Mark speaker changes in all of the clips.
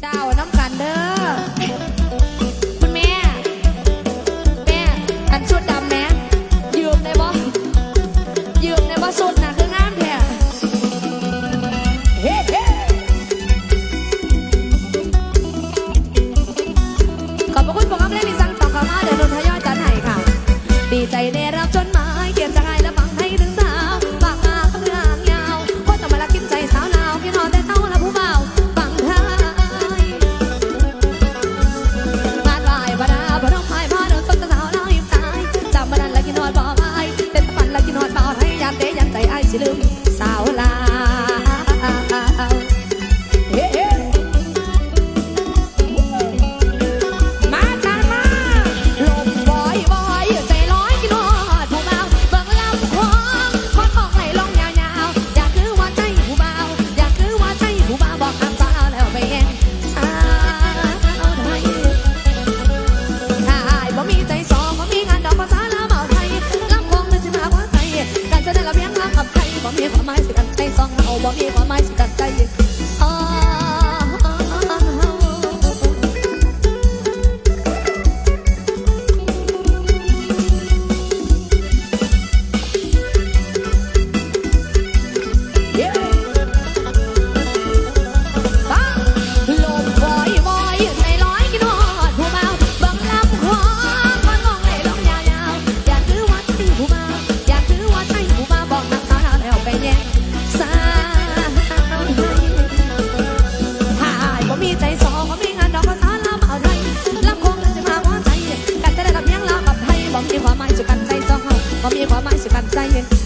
Speaker 1: เจ้าน้ำกันเด้อ 几流。todo mi 三月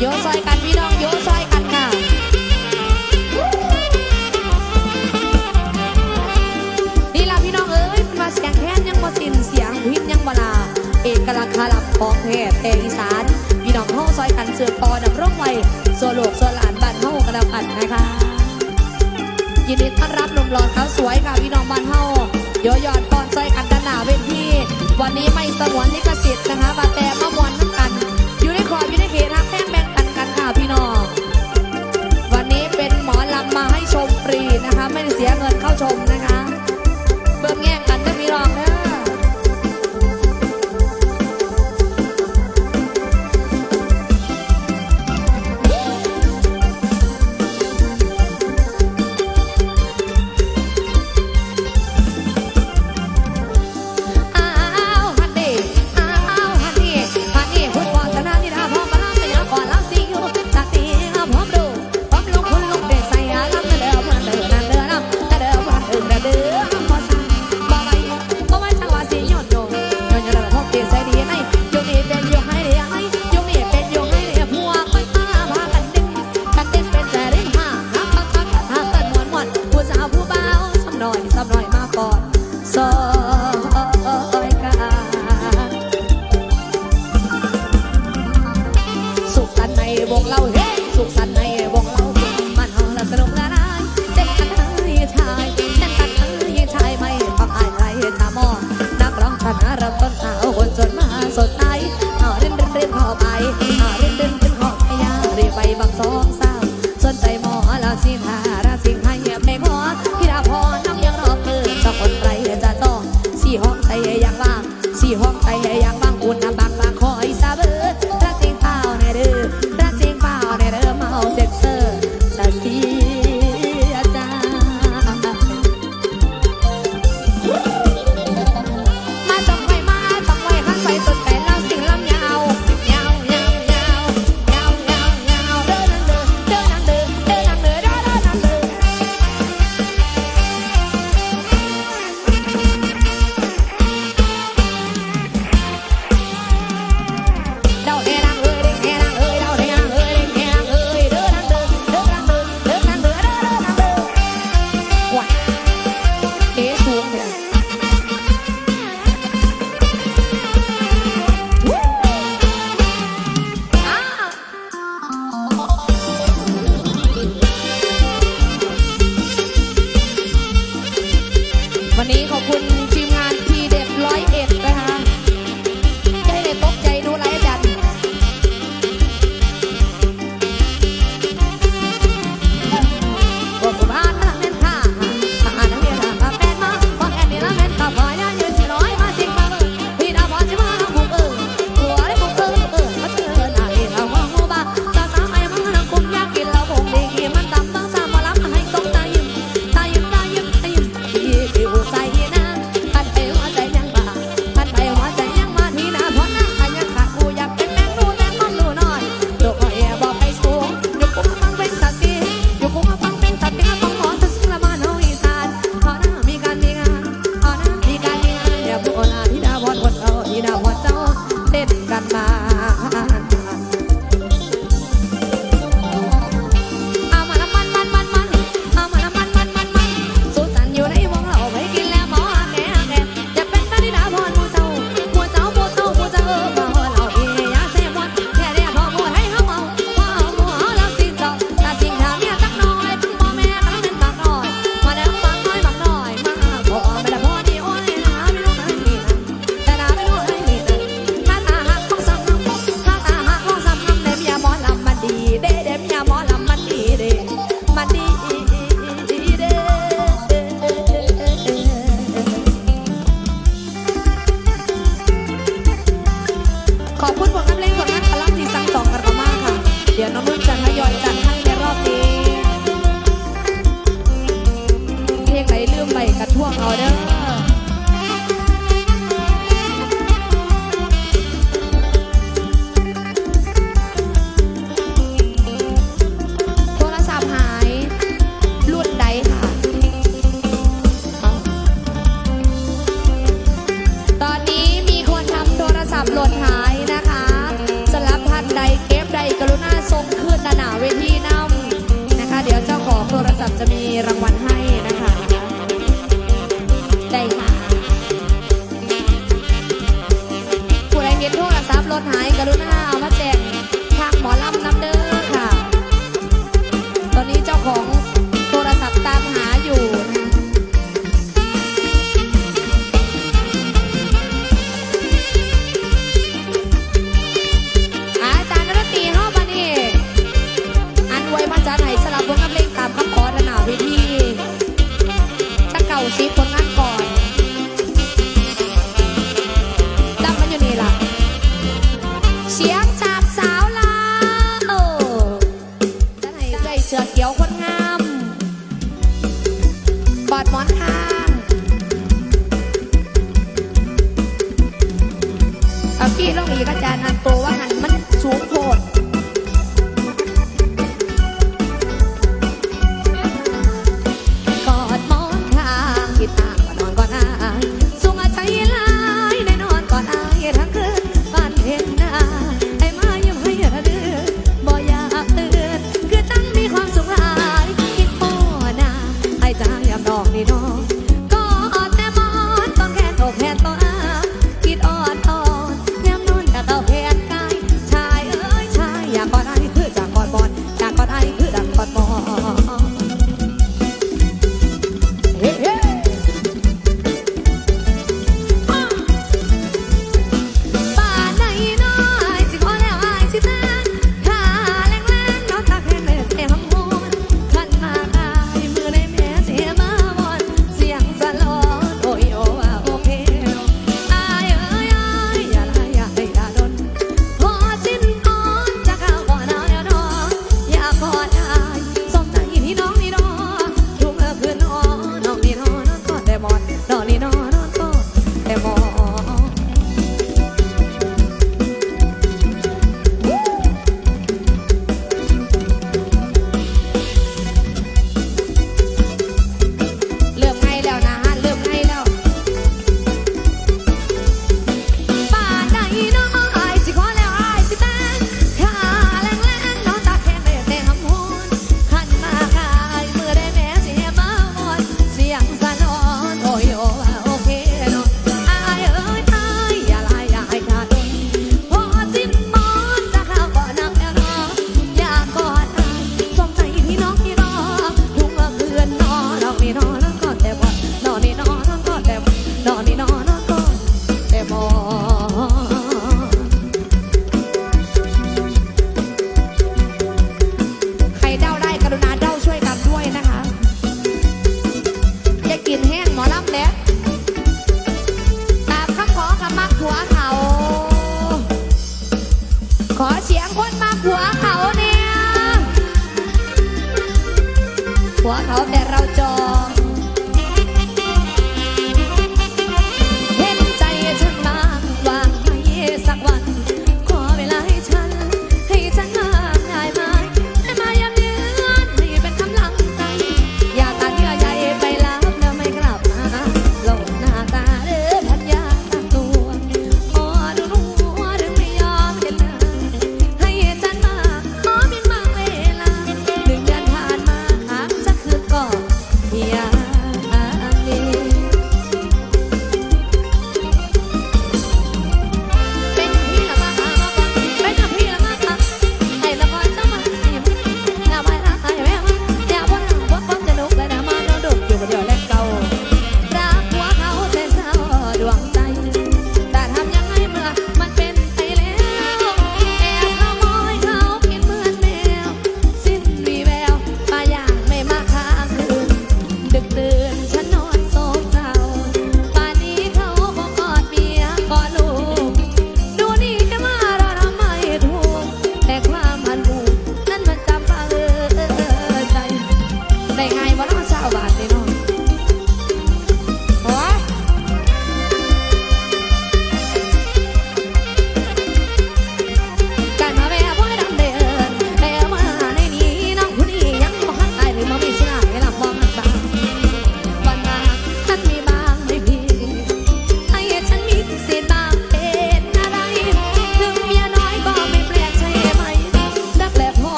Speaker 1: โยซอยกันพี่น้องโยซอยกันค่ะนี่ล่ะพี่น้องเอ้ยมาเสียงแค้นยังบ่สินเสียงพินยังบ่ลาเอกกษณ์คาลับของแท้แตอีสานพี่น้องเฮาซอยกันเสือปอดำร่องไว้โซโลกโซหลานบ้านเฮากันแล้กันนะคะยินดีต้อนรับหนุ่มหล่อสาสวยค่ะพี่น้องบ้านเฮาโยยอดปอนซอยกันด้านเวทีวันนี้ไม่สงวนลิขสิทธิ์นะคะมาแต่มามวนน้ำกันอยู่ในความอยู่ในเหตุครับ มาให้ชมฟรีนะคะ ไม่ได้เสียเงินเข้าชมนะคะ เบื้อแง่งกัน Tại sao?